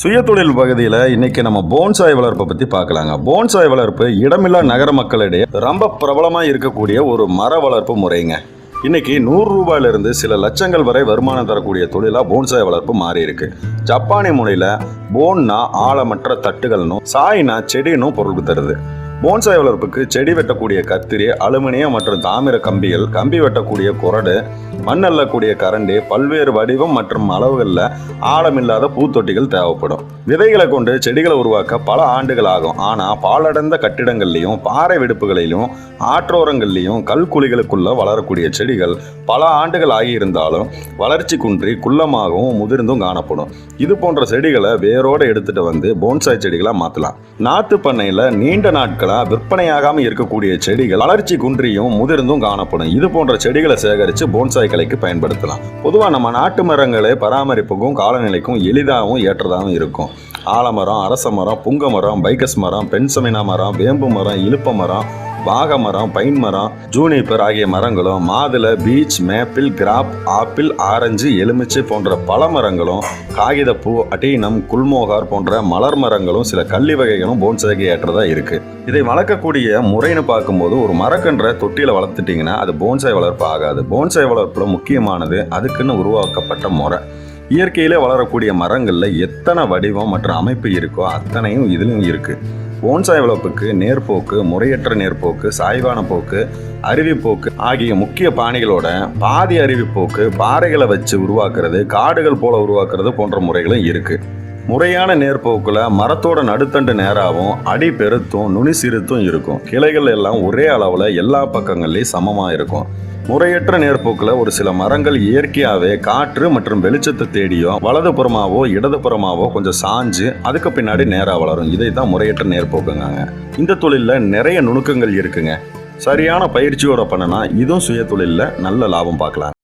சுயதொழில் பகுதியில் இன்னைக்கு நம்ம போன்சாய் வளர்ப்பை பற்றி பார்க்கலாங்க. போன்சாய் வளர்ப்பு இடமில்லா நகர மக்களிடையே ரொம்ப பிரபலமாக இருக்கக்கூடிய ஒரு மர வளர்ப்பு முறைங்க. இன்னைக்கு நூறு ரூபாயிலிருந்து சில லட்சங்கள் வரை வருமானம் தரக்கூடிய தொழிலாக போன்சாய் வளர்ப்பு மாறி இருக்கு ஜப்பானிய மொழியில் போன்னா ஆழமற்ற தட்டுகள்னும் சாய்னா செடினும் பொருள் தருது. போன்சாய் வளர்ப்புக்கு செடி வெட்டக்கூடிய கத்திரி அலுமினியம் மற்றும் தாமிர கம்பிகள் கம்பி வெட்டக்கூடிய குரடு மண் அள்ளக்கூடிய கரண்டி பல்வேறு வடிவம் மற்றும் அளவுகளில் ஆழமில்லாத பூத்தொட்டிகள் தேவைப்படும். விதைகளை கொண்டு செடிகளை உருவாக்க பல ஆண்டுகள் ஆகும். ஆனால் பாலடைந்த கட்டிடங்கள்லையும் பாறை வெடிப்புகளிலும் ஆற்றோரங்கள்லையும் கல்குழிகளுக்குள்ள வளரக்கூடிய செடிகள் பல ஆண்டுகள் ஆகியிருந்தாலும் வளர்ச்சி குன்றி குள்ளமாகவும் முதிர்ந்தும் காணப்படும். இது போன்ற செடிகளை வேரோடு எடுத்துட்டு வந்து போன்சாய் செடிகளாக மாற்றலாம் நாத்து பண்ணையில் நீண்ட நாட்கள் நாட்களாக விற்பனையாகாமல் இருக்கக்கூடிய செடிகள் வளர்ச்சி குன்றியும் முதிர்ந்தும் காணப்படும். இது போன்ற செடிகளை சேகரித்து போன்சாய் கலைக்கு பயன்படுத்தலாம். பொதுவாக நம்ம நாட்டு மரங்களை பராமரிப்புக்கும் காலநிலைக்கும் எளிதாகவும் ஏற்றதாகவும் இருக்கும். ஆலமரம் அரச மரம் புங்க மரம் பைக்கஸ் மரம் பென்சமினா மரம் வேம்பு மரம் இழுப்ப மரம் வாகை மரம் பைன் மரம் ஜூனிப்பர் ஆகிய மரங்களும் மாதுளை peach maple crab apple orange எலுமிச்சை போன்ற பல மரங்களும் காகிதப்பூ அட்டீனம் குல்மோகார் போன்ற மலர் மரங்களும் சில கள்ளி வகைகளும் போன்சாய்க்கு ஏற்றதாக இருக்குது இதை வளர்க்கக்கூடிய முறைன்னு பார்க்கும்போது ஒரு மரக்கன்றை தொட்டியில் வளர்த்துட்டிங்கன்னா அது போன்சாய் வளர்ப்பு ஆகாது. போன்சாய் வளர்ப்பில் முக்கியமானது அதுக்குன்னு உருவாக்கப்பட்ட முறை. இயற்கையிலே வளரக்கூடிய மரங்களில் எத்தனை வடிவம் மற்றும் அமைப்பு இருக்கோ அத்தனையும் இதுலையும் இருக்குது போன்சாய் வளர்ப்புக்கு நேர்போக்கு முறையற்ற நேர்போக்கு சாய்வான போக்கு அருவிப்போக்கு ஆகிய முக்கிய பாணிகளோட பாதி அருவிப்போக்கு பாறைகளை வச்சு உருவாக்குறது காடுகள் போல உருவாக்குறது போன்ற முறைகளும் இருக்குது முறையான நேர்போக்கில் மரத்தோட நடுத்தண்டு நேராகவும் அடி பெருத்தும் நுனி சிறுத்தும் இருக்கும். கிளைகள் எல்லாம் ஒரே அளவில் எல்லா பக்கங்கள்லேயும் சமமாக இருக்கும். முறையற்ற நேர்போக்கில் ஒரு சில மரங்கள் இயற்கையாகவே காற்று மற்றும் வெளிச்சத்தை தேடியோ வலதுபுறமாவோ இடதுபுறமாவோ கொஞ்சம் சாஞ்சு அதுக்கு பின்னாடி நேராக வளரும். இதை தான் முறையற்ற நேர்போக்குங்க இந்த தொழிலில் நிறைய நுணுக்கங்கள் இருக்குங்க. சரியான பயிற்சியோட பண்ணனா இதுவும் சுய தொழிலில் நல்ல லாபம் பார்க்கலாம்.